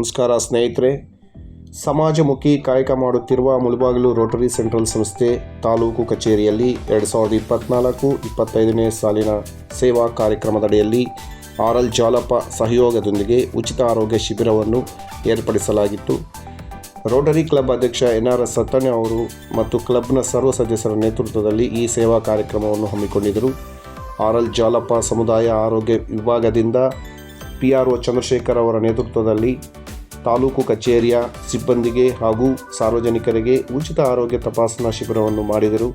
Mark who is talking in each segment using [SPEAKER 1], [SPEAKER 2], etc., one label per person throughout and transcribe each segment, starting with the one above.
[SPEAKER 1] ನಮಸ್ಕಾರ ಸ್ನೇಹಿತರೆ. ಸಮಾಜಮುಖಿ ಕಾಯಕ ಮಾಡುತ್ತಿರುವ ಮುಳುಬಾಗಿಲು ರೋಟರಿ ಸೆಂಟ್ರಲ್ ಸಂಸ್ಥೆ ತಾಲೂಕು ಕಚೇರಿಯಲ್ಲಿ ಎರಡು ಸಾವಿರದ ಇಪ್ಪತ್ನಾಲ್ಕು ಇಪ್ಪತ್ತೈದನೇ ಸಾಲಿನ ಸೇವಾ ಕಾರ್ಯಕ್ರಮದಡಿಯಲ್ಲಿ ಆರ್ ಎಲ್ ಜಾಲಪ್ಪ ಸಹಯೋಗದೊಂದಿಗೆ ಉಚಿತ ಆರೋಗ್ಯ ಶಿಬಿರವನ್ನು ಏರ್ಪಡಿಸಲಾಗಿತ್ತು. ರೋಟರಿ ಕ್ಲಬ್ ಅಧ್ಯಕ್ಷ ಎನ್ ಆರ್ ಎಸ್ ಸತ್ತಣ್ಣ ಅವರು ಮತ್ತು ಕ್ಲಬ್ನ ಸರ್ವ ಸದಸ್ಯರ ನೇತೃತ್ವದಲ್ಲಿ ಈ ಸೇವಾ ಕಾರ್ಯಕ್ರಮವನ್ನು ಹಮ್ಮಿಕೊಂಡಿದ್ದರು. ಆರ್ ಎಲ್ ಜಾಲಪ್ಪ ಸಮುದಾಯ ಆರೋಗ್ಯ ವಿಭಾಗದಿಂದ ಪಿ ಆರ್ ಒ ಚಂದ್ರಶೇಖರ್ ಅವರ ನೇತೃತ್ವದಲ್ಲಿ ತಾಲೂಕು ಕಚೇರಿಯ ಸಿಬ್ಬಂದಿಗೆ ಹಾಗೂ ಸಾರ್ವಜನಿಕರಿಗೆ ಉಚಿತ ಆರೋಗ್ಯ ತಪಾಸಣಾ ಶಿಬಿರವನ್ನು ಮಾಡಿದರು.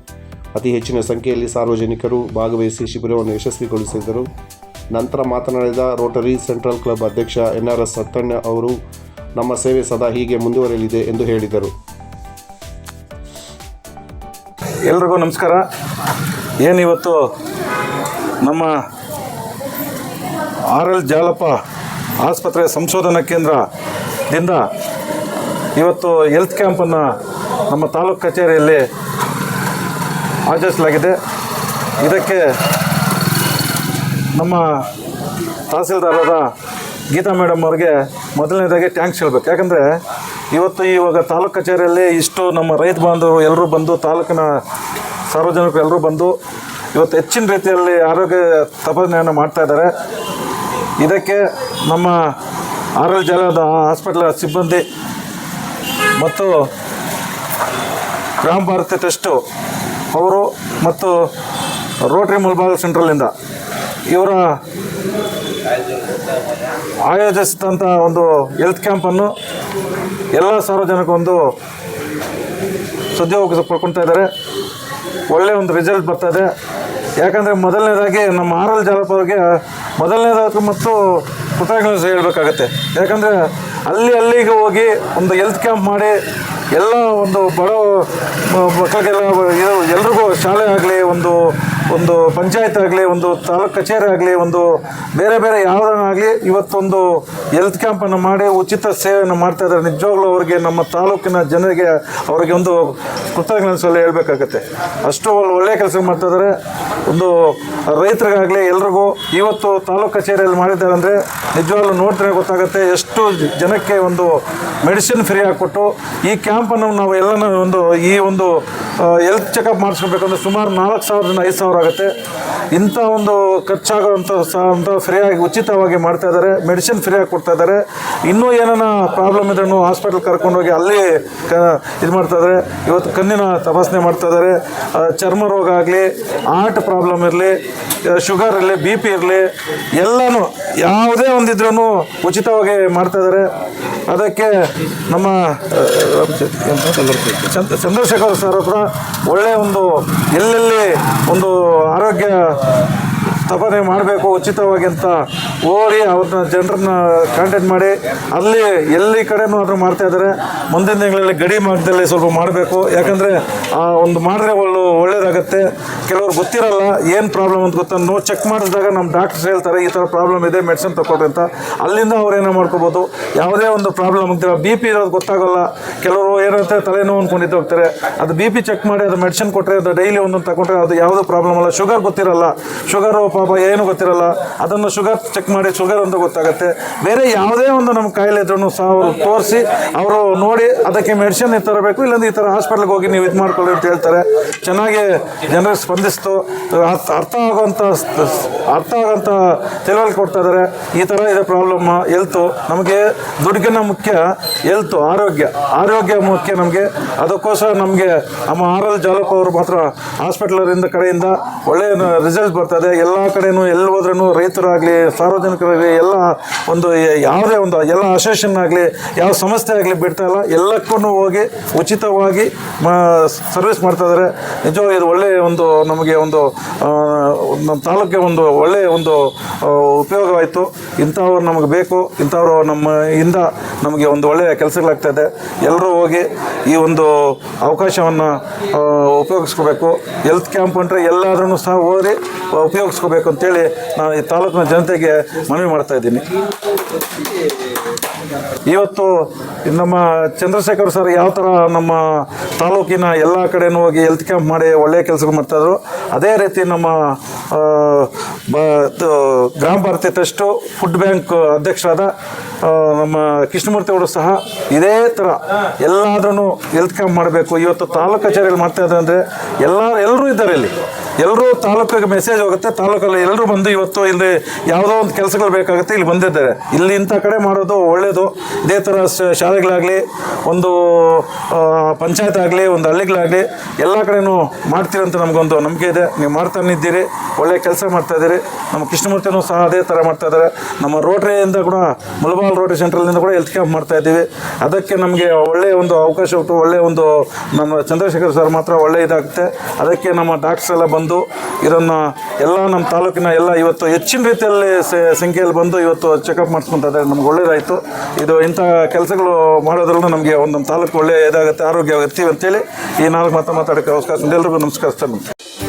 [SPEAKER 1] ಅತಿ ಹೆಚ್ಚಿನ ಸಂಖ್ಯೆಯಲ್ಲಿ ಸಾರ್ವಜನಿಕರು ಭಾಗವಹಿಸಿ ಶಿಬಿರವನ್ನು ಯಶಸ್ವಿಗೊಳಿಸಿದರು. ನಂತರ ಮಾತನಾಡಿದ ರೋಟರಿ ಸೆಂಟ್ರಲ್ ಕ್ಲಬ್ ಅಧ್ಯಕ್ಷ ಎನ್ ಆರ್ ಎಸ್ ಸತ್ತಣ್ಣ ಅವರು, ನಮ್ಮ ಸೇವೆ ಸದಾ ಹೀಗೆ ಮುಂದುವರೆಯಲಿದೆ ಎಂದು ಹೇಳಿದರು.
[SPEAKER 2] ಎಲ್ರಿಗೂ ನಮಸ್ಕಾರ. ಏನಿವತ್ತು ನಮ್ಮ ಆರ್ ಎಲ್ ಜಾಲಪ್ಪ ಆಸ್ಪತ್ರೆ ಸಂಶೋಧನಾ ಕೇಂದ್ರದಿಂದ ಇವತ್ತು ಹೆಲ್ತ್ ಕ್ಯಾಂಪನ್ನು ನಮ್ಮ ತಾಲೂಕು ಕಚೇರಿಯಲ್ಲಿ ಆಚರಿಸಲಾಗಿದೆ ಇದಕ್ಕೆ ನಮ್ಮ ತಹಸೀಲ್ದಾರರ ಗೀತಾ ಮೇಡಮ್ ಅವ್ರಿಗೆ ಮೊದಲನೇದಾಗಿ ಟ್ಯಾಂಕ್ಸ್ ಹೇಳ್ಬೇಕು. ಯಾಕಂದರೆ ಇವತ್ತು ಇವಾಗ ತಾಲೂಕು ಕಚೇರಿಯಲ್ಲಿ ಇಷ್ಟು ನಮ್ಮ ರೈತ ಬಾಂಧವರು ಎಲ್ಲರೂ ಬಂದು, ತಾಲೂಕಿನ ಸಾರ್ವಜನಿಕರು ಎಲ್ಲರೂ ಬಂದು ಇವತ್ತು ಹೆಚ್ಚಿನ ರೀತಿಯಲ್ಲಿ ಆರೋಗ್ಯ ತಪಾಸಣೆಯನ್ನು ಮಾಡ್ತಾ ಇದ್ದಾರೆ. ಇದಕ್ಕೆ ನಮ್ಮ ಆರ್ ಎಲ್ ಜಲದ ಹಾಸ್ಪಿಟ್ಲ ಸಿಬ್ಬಂದಿ. ಮತ್ತು ಗ್ರಾಮ ಭಾರತಿ ಟ್ರಸ್ಟು ಅವರು ಮತ್ತು ರೋಟ್ರಿ ಮುಲ್ಬಾಗ್ ಸೆಂಟ್ರಲಿಂದ ಇವರ ಆಯೋಜಿಸಿದಂಥ ಒಂದು ಹೆಲ್ತ್ ಕ್ಯಾಂಪನ್ನು ಎಲ್ಲ ಸಾರ್ವಜನಿಕ ಸದ್ಯೋಗ ಪಡ್ಕೊಳ್ತಾ ಇದ್ದಾರೆ. ಒಳ್ಳೆಯ ಒಂದು ರಿಸಲ್ಟ್ ಬರ್ತಾ ಇದೆ. ಯಾಕಂದರೆ ಮೊದಲನೇದಾಗಿ ನಮ್ಮ ಆರಲ್ ಜಲಪಾತಕ್ಕೆ ಮೊದಲನೇದಾಗಿ ಮತ್ತು ಕೃತಜ್ಞತೆ ಹೇಳಬೇಕಾಗತ್ತೆ. ಯಾಕಂದರೆ ಅಲ್ಲಿ ಅಲ್ಲಿಗೆ ಹೋಗಿ ಒಂದು ಹೆಲ್ತ್ ಕ್ಯಾಂಪ್ ಮಾಡಿ ಎಲ್ಲ ಒಂದು ಬಡ ಮಕ್ಕಳಿಗೆಲ್ಲ ಎಲ್ರಿಗೂ ಶಾಲೆ ಆಗಲಿ ಒಂದು ಒಂದು ಪಂಚಾಯತ್ ಆಗಲಿ ಒಂದು ತಾಲೂಕು ಕಚೇರಿ ಆಗಲಿ ಒಂದು ಬೇರೆ ಬೇರೆ ಯಾವುದನ್ನಾಗಲಿ ಇವತ್ತೊಂದು ಹೆಲ್ತ್ ಕ್ಯಾಂಪನ್ನು ಮಾಡಿ ಉಚಿತ ಸೇವೆಯನ್ನು ಮಾಡ್ತಾ ಇದ್ದಾರೆ. ನಿಜವಾಗ್ಲೂ ಅವರಿಗೆ ನಮ್ಮ ತಾಲೂಕಿನ ಜನರಿಗೆ ಅವರಿಗೆ ಒಂದು ಕೃತಜ್ಞತೆ ಸಲ ಹೇಳ್ಬೇಕಾಗತ್ತೆ. ಅಷ್ಟು ಒಳ್ಳೆ ಒಳ್ಳೆ ಕೆಲಸ ಮಾಡ್ತಾ ಇದ್ದಾರೆ. ಒಂದು ರೈತರಿಗಾಗಲಿ ಎಲ್ರಿಗೂ ಇವತ್ತು ತಾಲೂಕು ಕಚೇರಿಯಲ್ಲಿ ಮಾಡಿದ್ದಾರೆ ಅಂದರೆ ನಿಜವಾಗ್ಲೂ ನೋಡ್ತಾರೆ ಗೊತ್ತಾಗುತ್ತೆ ಎಷ್ಟು ಜನಕ್ಕೆ ಒಂದು ಮೆಡಿಸಿನ್ ಫ್ರೀ ಆಗಿಕೊಟ್ಟು ಈ ಕ್ಯಾಂಪನ್ನು ನಾವು ಎಲ್ಲನೂ ಒಂದು ಈ ಒಂದು ಹೆಲ್ತ್ ಚೆಕಪ್ ಮಾಡಿಸ್ಕೊಬೇಕಂದ್ರೆ ಸುಮಾರು ನಾಲ್ಕು ಸಾವಿರದಿಂದ ಐದು ಸಾವಿರ ಆಗುತ್ತೆ. ಇಂಥ ಒಂದು ಖರ್ಚಾಗುವಂಥ ಸ ಅಂತ ಫ್ರೀಯಾಗಿ ಉಚಿತವಾಗಿ ಮಾಡ್ತಾ ಇದ್ದಾರೆ. ಮೆಡಿಸಿನ್ ಫ್ರೀಯಾಗಿ ಕೊಡ್ತಾ ಇದ್ದಾರೆ. ಇನ್ನೂ ಏನಾನ ಪ್ರಾಬ್ಲಮ್ ಇದ್ರೂ ಹಾಸ್ಪಿಟಲ್ ಕರ್ಕೊಂಡೋಗಿ ಅಲ್ಲಿ ಕ ಇದು ಮಾಡ್ತಾ ಇದ್ದಾರೆ. ಇವತ್ತು ಕಣ್ಣಿನ ತಪಾಸಣೆ ಮಾಡ್ತಾ ಇದ್ದಾರೆ. ಚರ್ಮ ರೋಗ ಆಗಲಿ ಹಾರ್ಟ್ ಪ್ರಾಬ್ಲಮ್ ಇರಲಿ ಶುಗರ್ ಇರಲಿ ಬಿ ಪಿ ಇರಲಿ, ಎಲ್ಲನೂ ಯಾವುದೇ ಒಂದಿದ್ರೂ ಉಚಿತವಾಗಿ ಮಾಡ್ತಾ ಇದ್ದಾರೆ. ಅದಕ್ಕೆ ನಮ್ಮ ಚಂದ್ರಶೇಖರ್ ಸರ್ ಹತ್ರ ಒಳ್ಳೆಯ ಒಂದು ಎಲ್ಲೆಲ್ಲಿ ಒಂದು ಆರೋಗ್ಯ ತಪಾಸಣೆ ಮಾಡಬೇಕು ಉಚಿತವಾಗಿ ಅಂತ ಹೋಗಿ ಅವ್ರನ್ನ ಜನರನ್ನ ಕಾಂಟ್ಯಾಕ್ಟ್ ಮಾಡಿ, ಅಲ್ಲಿ ಎಲ್ಲಿ ಕಡೆನೂ ಆದರೂ ಮಾಡ್ತಾ ಇದ್ದಾರೆ. ಮುಂದಿನ ತಿಂಗಳಲ್ಲಿ ಗಡಿ ಮಾರ್ಗದಲ್ಲಿ ಸ್ವಲ್ಪ ಮಾಡಬೇಕು. ಯಾಕಂದರೆ ಆ ಒಂದು ಮಾಡಿದ್ರೆ ಒಳ್ಳೆ ಒಳ್ಳೇದಾಗತ್ತೆ. ಕೆಲವ್ರು ಗೊತ್ತಿರಲ್ಲ ಏನು ಪ್ರಾಬ್ಲಮ್ ಅಂತ ಗೊತ್ತಾ? ನೋ ಚೆಕ್ ಮಾಡಿದಾಗ ನಮ್ಮ ಡಾಕ್ಟರ್ಸ್ ಹೇಳ್ತಾರೆ, ಈ ಥರ ಪ್ರಾಬ್ಲಮ್ ಇದೆ ಮೆಡಿಸಿನ್ ತಗೊಳ್ರಿ ಅಂತ. ಅಲ್ಲಿಂದ ಅವ್ರು ಏನೋ ಮಾಡ್ಕೋಬೋದು. ಯಾವುದೇ ಒಂದು ಪ್ರಾಬ್ಲಮ್ ಅಂತೀರ ಬಿ ಪಿ ಇರೋದು ಗೊತ್ತಾಗಲ್ಲ. ಕೆಲವರು ಏನಿರುತ್ತೆ ತಲೆನೋವು ಅಂದ್ಕೊಂಡಿದ್ದು ಹೋಗ್ತಾರೆ. ಅದು ಬಿ ಪಿ ಚೆಕ್ ಮಾಡಿ, ಅದು ಮೆಡಿಸಿನ್ ಕೊಟ್ಟರೆ ಅದು ಡೈಲಿ ಒಂದೊಂದು ತಗೊಂಡ್ರೆ, ಅದು ಯಾವುದೂ ಪ್ರಾಬ್ಲಮ್ ಅಲ್ಲ. ಶುಗರ್ ಗೊತ್ತಿರಲ್ಲ. ಶುಗರು ಪಾಪ ಏನು ಗೊತ್ತಿರಲ್ಲ. ಅದನ್ನು ಶುಗರ್ ಚೆಕ್ ಮಾಡಿ ಶುಗರ್ ಅಂತ ಗೊತ್ತಾಗುತ್ತೆ. ಬೇರೆ ಯಾವುದೇ ಒಂದು ನಮ್ಮ ಕಾಯಿಲೆ ಇದ್ರೂ ಸಹ ಅವರು ತೋರಿಸಿ, ಅವರು ನೋಡಿ ಅದಕ್ಕೆ ಮೆಡಿಸಿನ್ ತರಬೇಕು ಇಲ್ಲಾಂದ್ರೆ ಈ ಥರ ಹಾಸ್ಪಿಟ್ಲಿಗೆ ಹೋಗಿ ನೀವು ಇದು ಮಾಡ್ಕೊಳ್ಳಿ ಅಂತ ಹೇಳ್ತಾರೆ. ಚೆನ್ನಾಗಿ ಜನರಿಗೆ ಸ್ಪಂದಿಸ್ತು. ಅರ್ಥ ಆಗುವಂಥ ಅರ್ಥ ಆಗೋಂಥ ತಿಳುವಳಿಕೆ ಕೊಡ್ತಾ ಇದ್ದಾರೆ ಈ ಥರ ಇದೆ ಪ್ರಾಬ್ಲಮ್ ಎಲ್ತು ನಮಗೆ ದುಡ್ಡಿಗಿನ ಮುಖ್ಯ ಎಲ್ತು ಆರೋಗ್ಯ. ಆರೋಗ್ಯ ಮುಖ್ಯ ನಮಗೆ. ಅದಕ್ಕೋಸ್ಕರ ನಮಗೆ ನಮ್ಮ ಆರ್ ಎಲ್ ಅವರು ಮಾತ್ರ ಹಾಸ್ಪಿಟ್ಲರಿಂದ ಕಡೆಯಿಂದ ಒಳ್ಳೆಯ ರಿಸಲ್ಟ್ ಬರ್ತದೆ ಎಲ್ಲ ಕಡೆಯೂ ಎಲ್ಲಿ ಹೋದ್ರೂ ರೈತರಾಗಲಿ ಸಾರ್ವಜನಿಕರಾಗಲಿ ಎಲ್ಲ ಒಂದು ಯಾವುದೇ ಒಂದು ಎಲ್ಲ ಅಸೋಸಿಯೇಷನ್ ಆಗಲಿ, ಯಾವ ಸಂಸ್ಥೆ ಆಗಲಿ ಬಿಡ್ತಾ ಇಲ್ಲ. ಎಲ್ಲಕ್ಕೂ ಹೋಗಿ ಉಚಿತವಾಗಿ ಸರ್ವಿಸ್ ಮಾಡ್ತಾ ಇದ್ದಾರೆ ನಿಜವಾಗಿ ಇದು ಒಳ್ಳೆಯ ಒಂದು ನಮಗೆ ಒಂದು ನಮ್ಮ ತಾಲೂಕಿಗೆ ಒಂದು ಒಳ್ಳೆಯ ಒಂದು ಉಪಯೋಗವಾಯಿತು. ಇಂಥವ್ರು ನಮಗೆ ಬೇಕು. ಇಂಥವ್ರು ನಮ್ಮ ಇಂದ ನಮಗೆ ಒಂದು ಒಳ್ಳೆಯ ಕೆಲಸಗಳಾಗ್ತಾ ಇದೆ. ಎಲ್ಲರೂ ಹೋಗಿ ಈ ಒಂದು ಅವಕಾಶವನ್ನು ಉಪಯೋಗಿಸ್ಕೋಬೇಕು. ಹೆಲ್ತ್ ಕ್ಯಾಂಪ್ ಅಂದರೆ ಎಲ್ಲಾದ್ರೂ ಸಹ ಹೋಗಿ ಉಪಯೋಗಿಸ್ಕೋಬೇಕು ಅಂತೇಳಿ ನಾನು ಈ ತಾಲೂಕಿನ ಜನತೆಗೆ ಮನವಿ ಮಾಡ್ತಾ ಇದ್ದೀನಿ. ಇವತ್ತು ನಮ್ಮ ಚಂದ್ರಶೇಖರ್ ಸರ್ ಯಾವ ಥರ ನಮ್ಮ ತಾಲೂಕಿನ ಎಲ್ಲ ಕಡೆನೂ ಹೋಗಿ ಹೆಲ್ತ್ ಕ್ಯಾಂಪ್ ಮಾಡಿ ಒಳ್ಳೆಯ ಕೆಲಸಗಳು ಮಾಡ್ತಾಯಿದ್ರು ಅದೇ ರೀತಿ ನಮ್ಮ ಬ ಗ್ರಾಮ ಭಾರತಿ ಟ್ರಸ್ಟು ಫುಡ್ ಬ್ಯಾಂಕ್ ಅಧ್ಯಕ್ಷರಾದ ನಮ್ಮ ಕೃಷ್ಣಮೂರ್ತಿ ಅವರು ಸಹ ಇದೇ ಥರ ಎಲ್ಲಾದ್ರೂ ಹೆಲ್ತ್ ಕ್ಯಾಂಪ್ ಮಾಡಬೇಕು. ಇವತ್ತು ತಾಲೂಕು ಕಚೇರಿಯಲ್ಲಿ ಮಾಡ್ತಾ ಅಂದರೆ ಎಲ್ಲ ಎಲ್ಲರೂ ಇದ್ದಾರೆ ಇಲ್ಲಿ. ಎಲ್ಲರೂ ತಾಲೂಕಿಗೆ ಮೆಸೇಜ್ ಹೋಗುತ್ತೆ. ತಾಲೂಕಲ್ಲಿ ಎಲ್ಲರೂ ಬಂದು ಇವತ್ತು ಇಲ್ಲಿ ಯಾವುದೋ ಒಂದು ಕೆಲಸಗಳು ಬೇಕಾಗುತ್ತೆ, ಇಲ್ಲಿ ಬಂದಿದ್ದಾರೆ. ಇಲ್ಲಿ ಇಂಥ ಕಡೆ ಮಾಡೋದು ಒಳ್ಳೆಯದು ಇದೇ ಥರ ಶಾಲೆಗಳಾಗಲಿ, ಒಂದು ಪಂಚಾಯತ್ ಆಗಲಿ ಒಂದು ಹಳ್ಳಿಗಳಾಗಲಿ, ಎಲ್ಲ ಕಡೆನೂ ಮಾಡ್ತೀರಂತ ನಮಗೊಂದು ನಂಬಿಕೆ ಇದೆ. ನೀವು ಮಾಡ್ತಾನೆ ಇದ್ದೀರಿ, ಒಳ್ಳೆ ಕೆಲಸ ಮಾಡ್ತಾ ಇದ್ದೀರಿ. ನಮ್ಮ ಕೃಷ್ಣಮೂರ್ತಿನೂ ಸಹ ಅದೇ ಥರ ಮಾಡ್ತಾ ಇದ್ದಾರೆ. ನಮ್ಮ ರೋಟ್ರಿಯಿಂದ ಕೂಡ ಮುಲಬಾಲ್ ರೋಟ್ರಿ ಸೆಂಟ್ರಲ್ನಿಂದ ಕೂಡ ಹೆಲ್ತ್ ಕ್ಯಾಂಪ್ ಮಾಡ್ತಾ ಇದ್ದೀವಿ. ಅದಕ್ಕೆ ನಮಗೆ ಒಳ್ಳೆಯ ಒಂದು ಅವಕಾಶ ಒಳ್ಳೆಯ ಒಂದು ನಮ್ಮ ಚಂದ್ರಶೇಖರ್ ಸರ್ ಮಾತ್ರ ಒಳ್ಳೆಯ ಇದಾಗುತ್ತೆ. ಅದಕ್ಕೆ ನಮ್ಮ ಡಾಕ್ಟ್ರ್ಸ್ ಎಲ್ಲ ಬಂದು ಇದನ್ನು ಎಲ್ಲ ನಮ್ಮ ತಾಲೂಕಿನ ಎಲ್ಲ ಇವತ್ತು ಹೆಚ್ಚಿನ ರೀತಿಯಲ್ಲಿ ಸಂಖ್ಯೆಯಲ್ಲಿ ಬಂದು ಇವತ್ತು ಚೆಕಪ್ ಮಾಡಿಸ್ಕೊತಾ ಇದ್ದಾರೆ ನಮ್ಗೆ ಒಳ್ಳೇದಾಯಿತು. ಇದು ಇಂಥ ಕೆಲಸಗಳು ಮಾಡೋದ್ರಲ್ಲೂ ನಮಗೆ ಒಂದು ತಾಲೂಕು ಒಳ್ಳೆಯ ಇದಾಗುತ್ತೆ ಆರೋಗ್ಯ ಇರ್ತೀವಿ ಅಂತೇಳಿ ಈ ನಾಲ್ಕು ಮಾತು ಮಾತಾಡೋಕ್ಕೆ ಅವಕಾಶ ಎಲ್ರಿಗೂ ನಮಸ್ಕರಿಸ್ತೇನೆ